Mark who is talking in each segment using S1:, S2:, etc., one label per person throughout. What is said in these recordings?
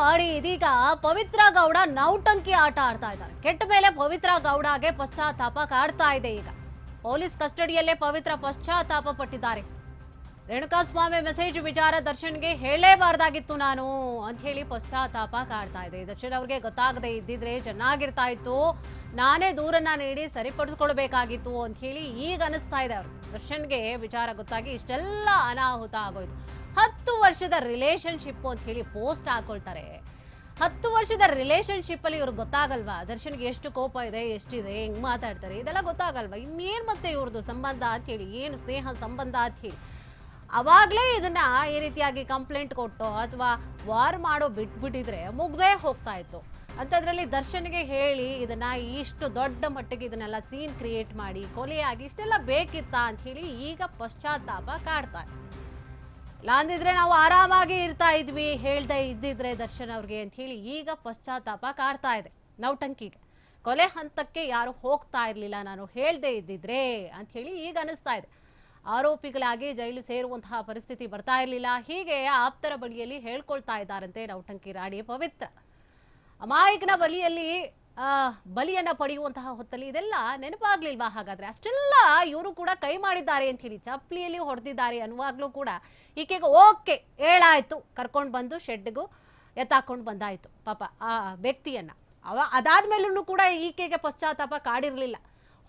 S1: ಮಾಡಿ ಇದೀಗ ಪವಿತ್ರ ಗೌಡ ನೌಟಂಕಿ ಆಟ ಆಡ್ತಾ ಇದ್ದಾರೆ. ಕೆಟ್ಟ ಮೇಲೆ ಪವಿತ್ರ ಗೌಡಗೆ ಪಶ್ಚಾತ್ತಾಪ ಕಾಡ್ತಾ ಇದೆ ಈಗ. ಪೊಲೀಸ್ ಕಸ್ಟಡಿಯಲ್ಲೇ ಪವಿತ್ರ ಪಶ್ಚಾತ್ತಾಪ ಪಟ್ಟಿದ್ದಾರೆ. ರೇಣುಕಾಸ್ವಾಮಿ ಮೆಸೇಜ್ ವಿಚಾರ ದರ್ಶನ್ಗೆ ಹೇಳಲೇಬಾರ್ದಾಗಿತ್ತು ನಾನು ಅಂತ ಹೇಳಿ ಪಶ್ಚಾತ್ತಾಪ ಕಾಡ್ತಾ ಇದೆ. ದರ್ಶನ್ ಅವ್ರಿಗೆ ಗೊತ್ತಾಗದೆ ಇದ್ದಿದ್ರೆ ಚೆನ್ನಾಗಿರ್ತಾ ಇತ್ತು. ನಾನೇ ದೂರನ್ನ ನೀಡಿ ಸರಿಪಡಿಸ್ಕೊಳ್ಬೇಕಾಗಿತ್ತು ಅಂತ ಹೇಳಿ ಈಗ ಅನಿಸ್ತಾ ಇದೆ ಅವ್ರಿಗೆ. ದರ್ಶನ್ಗೆ ವಿಚಾರ ಗೊತ್ತಾಗಿ ಇಷ್ಟೆಲ್ಲ ಅನಾಹುತ ಆಗೋಯ್ತು. ಹತ್ತು ವರ್ಷದ ರಿಲೇಶನ್ಶಿಪ್ ಅಂತ ಹೇಳಿ ಪೋಸ್ಟ್ ಹಾಕೊಳ್ತಾರೆ. ಹತ್ತು ವರ್ಷದ ರಿಲೇಶನ್ಶಿಪ್ ಅಲ್ಲಿ ಇವ್ರಿಗೆ ಗೊತ್ತಾಗಲ್ವಾ? ದರ್ಶನ್ಗೆ ಎಷ್ಟು ಕೋಪ ಇದೆ, ಎಷ್ಟಿದೆ, ಹೆಂಗ್ ಮಾತಾಡ್ತಾರೆ, ಇದೆಲ್ಲ ಗೊತ್ತಾಗಲ್ವಾ? ಇನ್ನೇನ್ ಮತ್ತೆ ಇವ್ರದ್ದು ಸಂಬಂಧ ಅಂತ ಹೇಳಿ, ಏನು ಸ್ನೇಹ ಸಂಬಂಧ ಅಂತ ಹೇಳಿ? ಅವಾಗ್ಲೇ ಇದನ್ನ ಈ ರೀತಿಯಾಗಿ ಕಂಪ್ಲೇಂಟ್ ಕೊಟ್ಟು ಅಥವಾ ವಾರ್ ಮಾಡೋ ಬಿಟ್ಬಿಟ್ಟಿದ್ರೆ ಮುಗ್ದೇ ಹೋಗ್ತಾ ಇತ್ತು. ಅಂಥದ್ರಲ್ಲಿ ದರ್ಶನ್ಗೆ ಹೇಳಿ ಇದನ್ನ ಇಷ್ಟು ದೊಡ್ಡ ಮಟ್ಟಿಗೆ ಇದನ್ನೆಲ್ಲ ಸೀನ್ ಕ್ರಿಯೇಟ್ ಮಾಡಿ, ಕೊಲೆಯಾಗಿ ಇಷ್ಟೆಲ್ಲ ಬೇಕಿತ್ತಾ ಅಂತ ಹೇಳಿ ಈಗ ಪಶ್ಚಾತ್ತಾಪ ಕಾಡ್ತಾರೆ ಇಲ್ಲ ಅಂದಿದ್ರೆ ನಾವು ಆರಾಮಾಗಿ ಇರ್ತಾ ಇದ್ವಿ, ಹೇಳ್ದೆ ಇದ್ದಿದ್ರೆ ದರ್ಶನ್ ಅವ್ರಿಗೆ ಅಂತ ಹೇಳಿ ಈಗ ಪಶ್ಚಾತ್ತಾಪ ಕಾಡ್ತಾ ಇದೆ ನೌಟಂಕಿಗೆ ಕೊಲೆ ಹಂತಕ್ಕೆ ಯಾರು ಹೋಗ್ತಾ ಇರ್ಲಿಲ್ಲ, ನಾನು ಹೇಳ್ದೆ ಇದ್ದಿದ್ರೆ ಅಂತ ಹೇಳಿ ಈಗ ಅನಿಸ್ತಾ ಇದೆ. ಆರೋಪಿಗಳಾಗಿ ಜೈಲು ಸೇರುವಂತಹ ಪರಿಸ್ಥಿತಿ ಬರ್ತಾ ಇರಲಿಲ್ಲ, ಹೀಗೆ ಆಪ್ತರ ಬಳಿಯಲ್ಲಿ ಹೇಳ್ಕೊಳ್ತಾ ಇದ್ದಾರಂತೆ ನೌಟಂಕಿ ರಾಣಿ ಪವಿತ್ರ. ಅಮಾಯಕನ ಬಲಿಯಲ್ಲಿ ಬಲಿಯನ್ನ ಪಡೆಯುವಂತಹ ಹೊತ್ತಲ್ಲಿ ಇದೆಲ್ಲ ನೆನಪಾಗ್ಲಿಲ್ವಾ? ಹಾಗಾದ್ರೆ ಅಷ್ಟೆಲ್ಲ ಇವರು ಕೂಡ ಕೈ ಮಾಡಿದ್ದಾರೆ ಅಂತ ಹೇಳಿ ಚಪ್ಪಲಿಯಲ್ಲಿ ಹೊಡೆದಿದ್ದಾರೆ ಅನ್ನುವಾಗ್ಲೂ ಕೂಡ ಈಕೆಗೆ ಓಕೆ ಹೇಳಾಯ್ತು. ಕರ್ಕೊಂಡು ಬಂದು ಶೆಡ್ಗೂ ಎತ್ತಾಕೊಂಡು ಬಂದಾಯ್ತು ಪಾಪ ಆ ವ್ಯಕ್ತಿಯನ್ನ. ಅವ ಅದಾದ್ಮೇಲೂ ಕೂಡ ಈಕೆಗೆ ಪಶ್ಚಾತ್ತಾಪ ಕಾಡಿರ್ಲಿಲ್ಲ.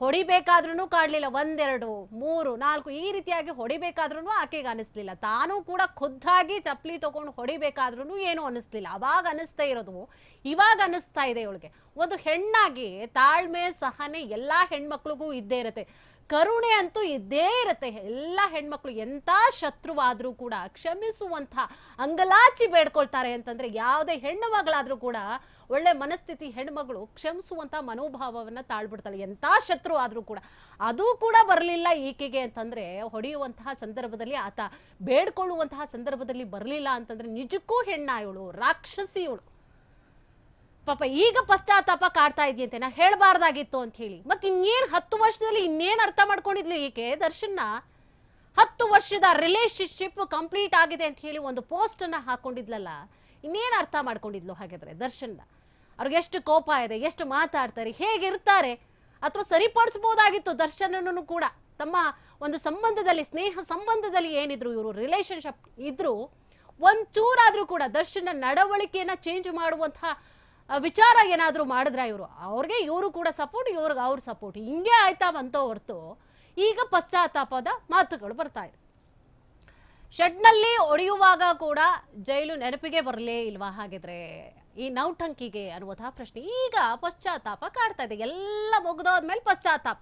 S1: ಹೊಡಿಬೇಕಾದ್ರೂ ಕಾಡ್ಲಿಲ್ಲ. ಒಂದೆರಡು, ಮೂರು, ನಾಲ್ಕು, ಈ ರೀತಿಯಾಗಿ ಹೊಡಿಬೇಕಾದ್ರೂ ಆಕೆಗೆ ಅನಿಸ್ಲಿಲ್ಲ. ತಾನೂ ಕೂಡ ಖುದ್ದಾಗಿ ಚಪ್ಪಲಿ ತಗೊಂಡು ಹೊಡಿಬೇಕಾದ್ರೂ ಏನು ಅನಿಸ್ಲಿಲ್ಲ. ಅವಾಗ ಅನಿಸ್ತಾ ಇರೋದು, ಇವಾಗ ಅನಿಸ್ತಾ ಇದೆ ಇವಳಿಗೆ. ಒಂದು ಹೆಣ್ಣಾಗಿ ತಾಳ್ಮೆ, ಸಹನೆ ಎಲ್ಲಾ ಹೆಣ್ಮಕ್ಳಿಗೂ ಇದ್ದೇ ಇರುತ್ತೆ. ಕರುಣೆ ಅಂತೂ ಇದ್ದೇ ಇರುತ್ತೆ. ಎಲ್ಲ ಹೆಣ್ಮಕ್ಳು ಎಂಥ ಶತ್ರುವಾದ್ರೂ ಕೂಡ, ಕ್ಷಮಿಸುವಂಥ ಅಂಗಲಾಚಿ ಬೇಡ್ಕೊಳ್ತಾರೆ ಅಂತಂದ್ರೆ ಯಾವುದೇ ಹೆಣ್ಣು ಮಗಳಾದ್ರೂ ಕೂಡ ಒಳ್ಳೆ ಮನಸ್ಥಿತಿ ಹೆಣ್ಮಗಳು ಕ್ಷಮಿಸುವಂಥ ಮನೋಭಾವವನ್ನ ತಾಳ್ಬಿಡ್ತಾಳೆ. ಎಂಥ ಶತ್ರು ಆದರೂ ಕೂಡ. ಅದು ಕೂಡ ಬರಲಿಲ್ಲ ಈಕೆಗೆ ಅಂತಂದ್ರೆ ಹೊಡೆಯುವಂತಹ ಸಂದರ್ಭದಲ್ಲಿ ಆತ ಬೇಡ್ಕೊಳ್ಳುವಂತಹ ಸಂದರ್ಭದಲ್ಲಿ ಬರಲಿಲ್ಲ ಅಂತಂದ್ರೆ ನಿಜಕ್ಕೂ ಹೆಣ್ಣ ಇವಳು ರಾಕ್ಷಸಿ ಇವಳು ಪಾಪ ಈಗ ಪಶ್ಚಾತ್ತಾಪ ಕಾಡ್ತಾ ಇದೆಯಂತೆ ನಾ ಹೇಳಬಾರ್ದಾಗಿತ್ತು ಅಂತ ಹೇಳಿ. ಮತ್ತೆ ಇನ್ನೇನ್ ಹತ್ತು ವರ್ಷದಲ್ಲಿ ಇನ್ನೇನ್ ಅರ್ಥ ಮಾಡ್ಕೊಂಡಿದ್ಲು ಈಕೆ ದರ್ಶನ್ನ, ಹತ್ತು ವರ್ಷದ ರಿಲೇಶನ್ಶಿಪ್ ಕಂಪ್ಲೀಟ್ ಆಗಿದೆ ಅಂತ ಹೇಳಿ ಒಂದು ಪೋಸ್ಟ್ ಅನ್ನ ಹಾಕೊಂಡಿದ್ಲಲ್ಲ, ಇನ್ನೇನ್ ಅರ್ಥ ಮಾಡ್ಕೊಂಡಿದ್ಲು ಹಾಗಾದ್ರೆ ದರ್ಶನ್ನ? ಅವ್ರಿಗೆ ಎಷ್ಟು ಕೋಪ ಇದೆ, ಎಷ್ಟು ಮಾತಾಡ್ತಾರೆ ಹೇಗಿರ್ತಾರೆ ಅಥವಾ ಸರಿಪಡಿಸ್ಬೋದಾಗಿತ್ತು ದರ್ಶನನೂ ಕೂಡ? ತಮ್ಮ ಒಂದು ಸಂಬಂಧದಲ್ಲಿ, ಸ್ನೇಹ ಸಂಬಂಧದಲ್ಲಿ ಏನಿದ್ರು ಇವರು ರಿಲೇಶನ್ಶಿಪ್ ಇದ್ರು, ಒಂಚೂರಾದ್ರೂ ಕೂಡ ದರ್ಶನ ನಡವಳಿಕೆಯನ್ನ ಚೇಂಜ್ ಮಾಡುವಂತಹ ವಿಚಾರ ಏನಾದರೂ ಮಾಡಿದ್ರೆ ಇವರು, ಅವ್ರಿಗೆ ಇವರು ಕೂಡ ಸಪೋರ್ಟ್ ಇವ್ರಿಗೆ ಅವ್ರ ಸಪೋರ್ಟ್ ಹಿಂಗೆ ಆಯ್ತಾ ಬಂತ ಹೊರತು, ಈಗ ಪಶ್ಚಾತ್ತಾಪದ ಮಾತುಗಳು ಬರ್ತಾ ಇದೆ. ಶೆಡ್ನಲ್ಲಿ ಒಡೆಯುವಾಗ ಕೂಡ ಜೈಲು ನೆನಪಿಗೆ ಬರಲೇ ಇಲ್ವಾ? ಹಾಗಿದ್ರೆ ಈ ನೌಟಂಕಿಗೆ ಅನ್ನುವಂತಹ ಪ್ರಶ್ನೆ ಈಗ ಪಶ್ಚಾತ್ತಾಪ ಕಾಡ್ತಾ ಇದೆ. ಎಲ್ಲ ಮುಗ್ದೋದ್ಮೇಲೆ ಪಶ್ಚಾತ್ತಾಪ.